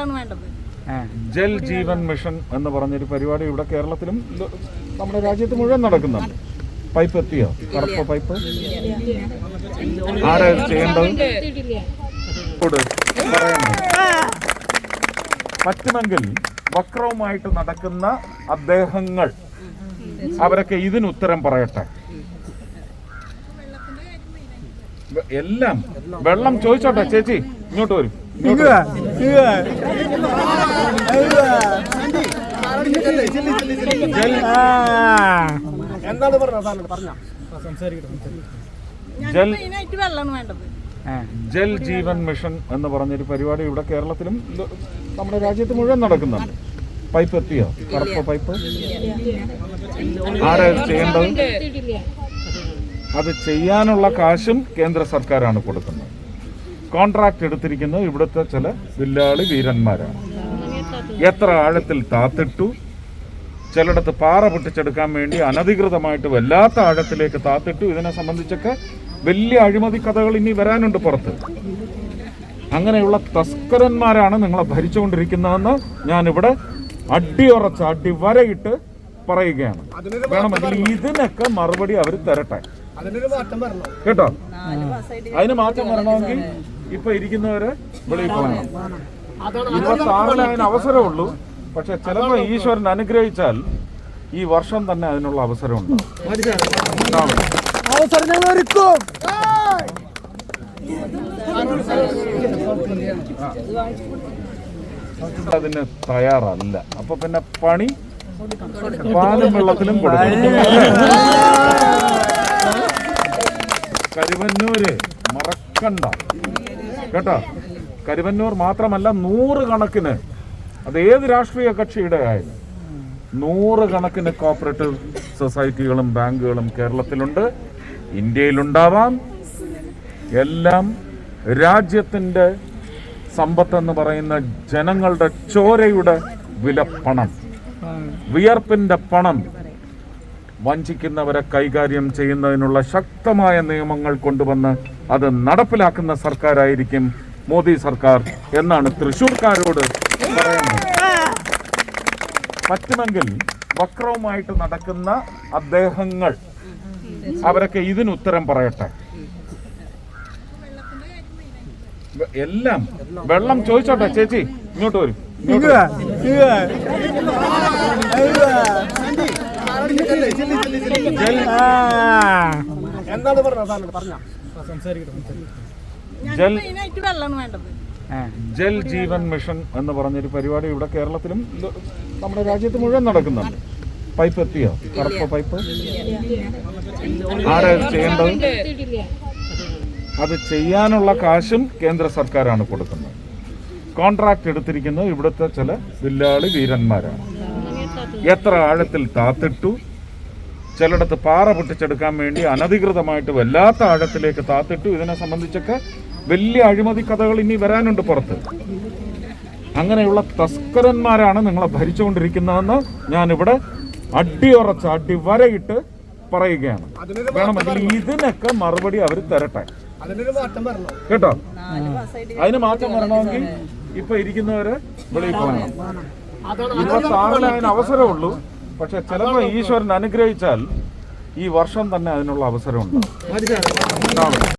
വെള്ളമാണ് വേണ്ടത്. ജൽ ജീവൻ മിഷൻ എന്ന് പറഞ്ഞൊരു പരിപാടി ഇവിടെ കേരളത്തിലും നമ്മുടെ രാജ്യത്ത് മുഴുവൻ നടക്കുന്നുണ്ട്. പൈപ്പ് എത്തിയോ? കറുപ്പ് പൈപ്പ്? ആരാ ചെയ്യേണ്ടത്? പറ്റുമെങ്കിൽ വക്രവുമായിട്ട് നടക്കുന്ന അദ്ദേഹങ്ങൾ അവരൊക്കെ ഇതിന് ഉത്തരം പറയട്ടെ. എല്ലാം വെള്ളം ചോദിച്ചോട്ടെ ചേച്ചി ഇങ്ങോട്ട് വരും. എന്താണ് പറഞ്ഞത് പറഞ്ഞ ജൽ ജീവൻ മിഷൻ എന്ന് പറഞ്ഞൊരു പരിപാടി ഇവിടെ കേരളത്തിലും നമ്മുടെ രാജ്യത്ത് മുഴുവൻ നടക്കുന്നുണ്ട്. പൈപ്പ് എത്തിയോ? കറുപ്പ പൈപ്പ്? ആരാ ചെയ്യേണ്ടത്? അത് ചെയ്യാനുള്ള കാശും കേന്ദ്ര സർക്കാരാണ് കൊടുക്കുന്നത്. കോൺട്രാക്ട് എടുത്തിരിക്കുന്നത് ഇവിടുത്തെ ചില വില്ലാളി വീരന്മാരാണ്. എത്ര ആഴത്തിൽ താത്തിട്ടു ചിലയിടത്ത് പാറ പൊട്ടിച്ചെടുക്കാൻ വേണ്ടി അനധികൃതമായിട്ട് വല്ലാത്ത ആഴത്തിലേക്ക് താത്തിട്ടു. ഇതിനെ സംബന്ധിച്ചൊക്കെ വലിയ അഴിമതി കഥകൾ ഇനി വരാനുണ്ട് പുറത്ത്. അങ്ങനെയുള്ള തസ്കരന്മാരാണ് നിങ്ങളെ ഭരിച്ചുകൊണ്ടിരിക്കുന്നതെന്ന് ഞാനിവിടെ അടിയുറച്ച് അടിവരയിട്ട് പറയുകയാണ്. വേണമെങ്കിൽ ഇതിനൊക്കെ മറുപടി അവർ തരട്ടെ. കേട്ടോ? അതിന് മാറ്റം വരണമെങ്കിൽ ഇപ്പൊ ഇരിക്കുന്നവര് വെളിയിൽ പോകണം ഇരുപത്തി ആറിന് അതിന് അവസരമുള്ളൂ. പക്ഷെ ചിലപ്പോ ഈശ്വരൻ അനുഗ്രഹിച്ചാൽ ഈ വർഷം തന്നെ അതിനുള്ള അവസരമുണ്ട്. അവസരം ഞങ്ങൾ ഒരുക്കും. അതിന് തയ്യാറല്ല. അപ്പൊ പിന്നെ പണി പാലും വെള്ളത്തിലും കൊടുക്കും കരുവന്നൂര് മറക്കണ്ട കേട്ടോ? കരുവന്നൂർ മാത്രമല്ല നൂറ് കണക്കിന് അത് ഏത് രാഷ്ട്രീയ കക്ഷിയുടെ ആയാലും നൂറ് കണക്കിന് കോപ്പറേറ്റീവ് സൊസൈറ്റികളും ബാങ്കുകളും കേരളത്തിലുണ്ട് ഇന്ത്യയിലുണ്ടാവാം. എല്ലാം രാജ്യത്തിന്റെ സമ്പത്തെന്ന് പറയുന്ന ജനങ്ങളുടെ ചോരയുടെ വിലപ്പണം വിയർപ്പിന്റെ പണം വഞ്ചിക്കുന്നവരെ കൈകാര്യം ചെയ്യുന്നതിനുള്ള ശക്തമായ നിയമങ്ങൾ കൊണ്ടുവന്ന് അത് നടപ്പിലാക്കുന്ന സർക്കാരായിരിക്കും മോദി സർക്കാർ എന്നാണ് തൃശൂർക്കാരോട് പറയുന്നത്. പറ്റുമെങ്കിൽ വക്രവുമായിട്ട് നടക്കുന്ന അദ്ദേഹങ്ങൾ അവരൊക്കെ ഇതിന് ഉത്തരം പറയട്ടെ. എല്ലാം വെള്ളം ചോദിച്ചോട്ടെ ചേച്ചി ഇങ്ങോട്ട് വരൂ. ജൽ എന്താണ് പറഞ്ഞത്? പറഞ്ഞ. ജൽ ജൽ ജീവൻ മിഷൻ എന്ന് പറഞ്ഞൊരു പരിപാടി ഇവിടെ കേരളത്തിലും നമ്മുടെ രാജ്യത്ത് മുഴുവൻ നടക്കുന്നുണ്ട്. പൈപ്പ് എത്തിയോ? കറുപ്പ പൈപ്പ്? ആരാ ചെയ്യേണ്ടത്? അത് ചെയ്യാനുള്ള കാശും കേന്ദ്ര സർക്കാരാണ് കൊടുക്കുന്നത്. കോൺട്രാക്ട് എടുത്തിരിക്കുന്നത് ഇവിടുത്തെ ചില വില്ലാളി വീരന്മാരാണ്. എത്ര ആഴത്തിൽ താത്തിട്ടു ചിലയിടത്ത് പാറ പൊട്ടിച്ചെടുക്കാൻ വേണ്ടി അനധികൃതമായിട്ട് വല്ലാത്ത ആഴത്തിലേക്ക് താത്തിട്ടു. ഇതിനെ സംബന്ധിച്ചൊക്കെ വലിയ അഴിമതി കഥകൾ ഇനി വരാനുണ്ട് പുറത്ത്. അങ്ങനെയുള്ള തസ്കരന്മാരാണ് നിങ്ങളെ ഭരിച്ചുകൊണ്ടിരിക്കുന്നതെന്ന് ഞാനിവിടെ അടിയുറച്ച് അടിവരയിട്ട് പറയുകയാണ്. വേണമെങ്കിൽ ഇതിനൊക്കെ മറുപടി അവർ തരട്ടെ. കേട്ടോ? അതിന് മാറ്റം വരണമെങ്കിൽ ഇപ്പൊ ഇരിക്കുന്നവര് വെളിയിൽ പോകണം ഇരുപത്തി ആറിന് അതിന് അവസരമുള്ളൂ. പക്ഷെ ചിലപ്പോൾ ഈശ്വരൻ അനുഗ്രഹിച്ചാൽ ഈ വർഷം തന്നെ അതിനുള്ള അവസരം ഉണ്ടാവും ഉണ്ടാവും